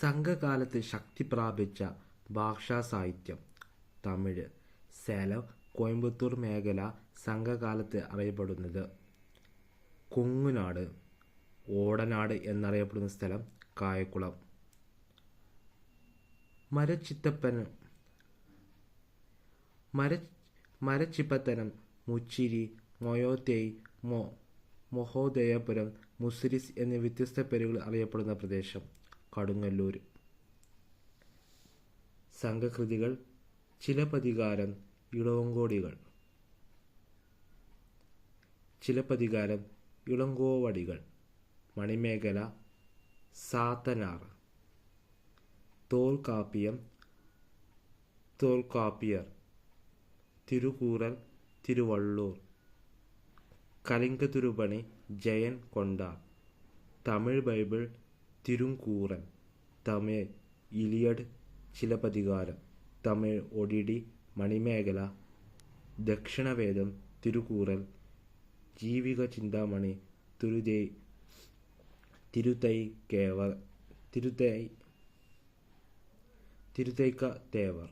സംഘകാലത്ത് ശക്തി പ്രാപിച്ച ഭാഷാ സാഹിത്യം. തമിഴ്. സേലം കോയമ്പത്തൂർ മേഖല സംഘകാലത്ത് അറിയപ്പെടുന്നത്. കൊങ്ങുനാട്. ഓടനാട് എന്നറിയപ്പെടുന്ന സ്ഥലം കായക്കുളം. മരച്ചിത്തപ്പനം മര മരച്ചിപ്പത്തനം മുച്ചിരി മൊയോത്തേയ് മൊ മൊഹോദയപുരം മുസിരിസ് എന്നീ വ്യത്യസ്ത പേരുകൾ അറിയപ്പെടുന്ന പ്രദേശം. കടുങ്ങല്ലൂർ. സംഘകൃതികൾ ചിലപ്പതികാരം ഇളവങ്കോടികൾ. ചിലപ്പതികാരം ഇളങ്കോവടികൾ. മണിമേഖല സാത്തനാർ. തോൽക്കാപ്പിയം തോൽക്കാപ്പിയർ തിരുകൂറൽ തിരുവള്ളൂർ. കലിംഗതുരുപണി ജയൻ കൊണ്ട. തമിഴ് ബൈബിൾ തിരുങ്കൂറൻ തമിഴ് ഇലിയഡ് ചിലപ്പതികാരം തമിഴ് ഒഡിഡി മണിമേഖല ദക്ഷിണവേദം തിരുകൂറൽ ജീവിക ചിന്താമണി തിരുതൈ കേവർ തിരുതൈ തിരുതൈക്ക തേവർ.